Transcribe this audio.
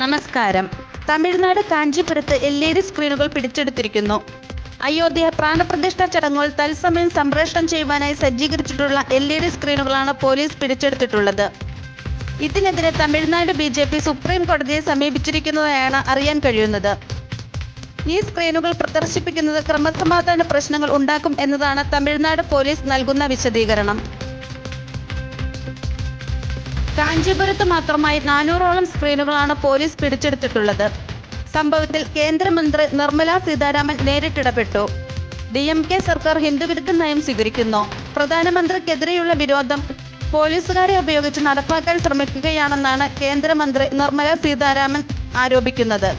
നമസ്കാരം. തമിഴ്നാട് കാഞ്ചീപുരത്ത് L E D സ്ക്രീനുകൾ പിടിച്ചെടുത്തിരിക്കുന്നു. അയോധ്യ പ്രാണപ്രതിഷ്ഠ ചടങ്ങുകൾ തത്സമയം സംപ്രേഷണം ചെയ്യുവാനായി സജ്ജീകരിച്ചിട്ടുള്ള എൽ ഇ ഡി സ്ക്രീനുകളാണ് പോലീസ് പിടിച്ചെടുത്തിട്ടുള്ളത്. ഇതിനെതിരെ Tamil Nadu B J P supreme കോടതിയെ സമീപിച്ചിരിക്കുന്നതായാണ് അറിയാൻ കഴിയുന്നത്. ഈ സ്ക്രീനുകൾ പ്രദർശിപ്പിക്കുന്നത് ക്രമസമാധാന പ്രശ്നങ്ങൾ ഉണ്ടാക്കും എന്നതാണ് തമിഴ്നാട് പോലീസ് നൽകുന്ന വിശദീകരണം. കാഞ്ചീപുരത്ത് മാത്രമായി നാനൂറോളം സ്ക്രീനുകളാണ് പോലീസ് പിടിച്ചെടുത്തിട്ടുള്ളത്. സംഭവത്തിൽ കേന്ദ്രമന്ത്രി നിർമ്മല സീതാരാമൻ നേരിട്ടിടപെട്ടു. ഡി എം കെ സർക്കാർ ഹിന്ദുവിരുദ്ധ നയം സ്വീകരിക്കുന്നു. പ്രധാനമന്ത്രിക്കെതിരെയുള്ള വിരോധം പോലീസുകാരെ ഉപയോഗിച്ച് നടപ്പാക്കാൻ ശ്രമിക്കുകയാണെന്നാണ് കേന്ദ്രമന്ത്രി നിർമ്മല സീതാരാമൻ ആരോപിക്കുന്നത്.